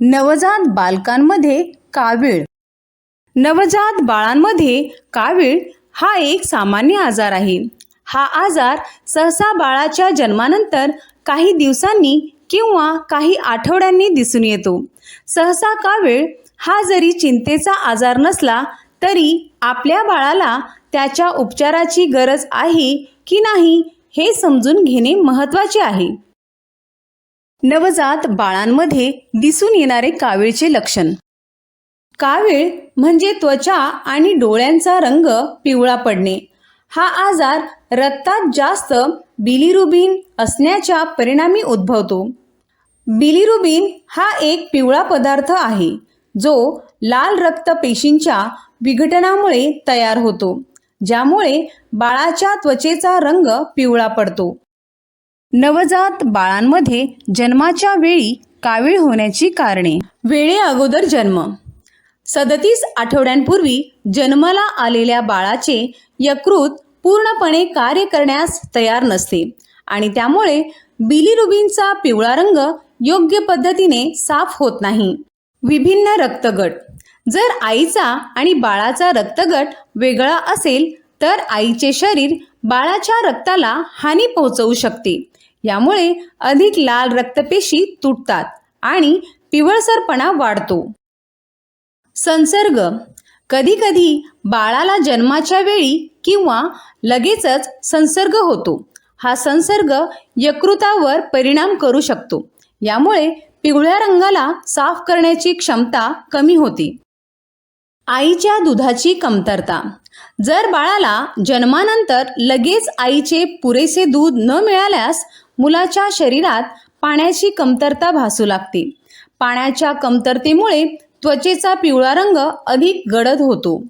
नवजात बालकांमध्ये कावीळ. नवजात बाळांमध्ये कावीळ हा एक सामान्य आजार आहे. हा आजार सहसा बाळाच्या जन्मानंतर काही दिवसांनी किंवा काही आठवड्यांनी दिसून येतो. सहसा कावीळ हा जरी चिंतेचा आजार नसला तरी आपल्या बाळाला त्याच्या उपचाराची गरज आहे की नाही हे समजून घेणे महत्त्वाचे आहे. नवजात बाळांमध्ये दिसून येणारे कावीळचे लक्षण. कावीळ म्हणजे त्वचा आणि डोळ्यांचा रंग पिवळा पडणे. हा आजार रक्तात जास्त बिलिरुबिन असण्याच्या परिणामी उद्भवतो. बिलिरुबिन हा एक पिवळा पदार्थ आहे जो लाल रक्तपेशींच्या विघटनामुळे तयार होतो ज्यामुळे बाळाच्या त्वचेचा रंग पिवळा पडतो. नवजात बाळांमध्ये जन्माच्या वेळी कावीळ होण्याची कारणे. वेळे अगोदर जन्म. सदतीस आठवड्यांपूर्वी जन्माला आलेल्या बाळाचे यकृत पूर्णपणे कार्य करण्यास तयार नसते आणि त्यामुळे बिलिरुबिनचा पिवळा रंग योग्य पद्धतीने साफ होत नाही. विभिन्न रक्तगट. जर आईचा आणि बाळाचा रक्तगट वेगळा असेल तर आईचे शरीर बाळाच्या रक्ताला हानी पोहोचवू शकते. यामुळे अधिक लाल रक्तपेशी तुटतात आणि पिवळसरपणा वाढतो. संसर्ग. कधीकधी बाळाला जन्माच्या वेळी किंवा लगेचच संसर्ग होतो. हा संसर्ग यकृतावर परिणाम करू शकतो. यामुळे पिवळ्या रंगाला साफ करण्याची क्षमता कमी होते. आईच्या दुधाची कमतरता. जर बाळाला जन्मानंतर लगेच आईचे पुरेसे दूध न मिळाल्यास मुलाच्या शरीरात पाण्याची कमतरता भासू लागते. पाण्याच्या कमतरतेमुळे त्वचेचा पिवळा रंग अधिक गडद होतो.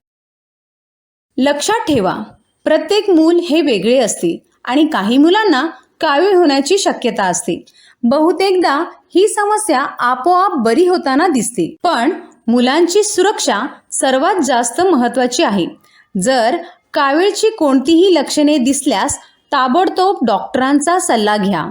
लक्षात ठेवा प्रत्येक मूल हे वेगळे असते आणि काही मुलांना कावीळ होण्याची शक्यता असते. बहुतेकदा ही समस्या आपोआप बरी होताना दिसते. पण मुलांची सुरक्षा सर्वात जास्त महत्वाची आहे. जर कावीळची कोणतीही लक्षणे दिसल्यास ताबडतोब डॉक्टरांचा सल्ला घ्या.